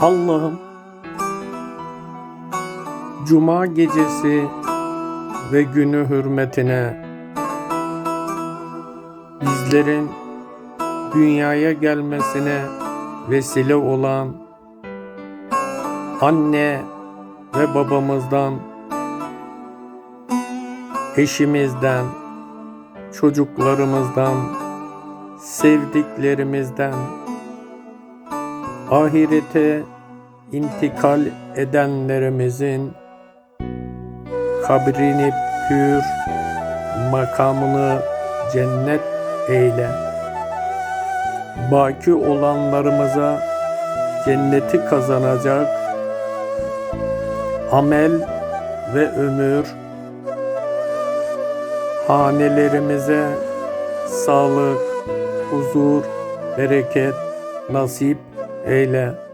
Allah'ım Cuma gecesi ve günü hürmetine bizlerin dünyaya gelmesine vesile olan anne ve babamızdan, eşimizden, çocuklarımızdan, sevdiklerimizden, ahirete intikal edenlerimizin kabrini pür, makamını cennet eyle. Baki olanlarımıza cenneti kazanacak amel ve ömür hanelerimize sağlık, huzur, bereket nasip eyle.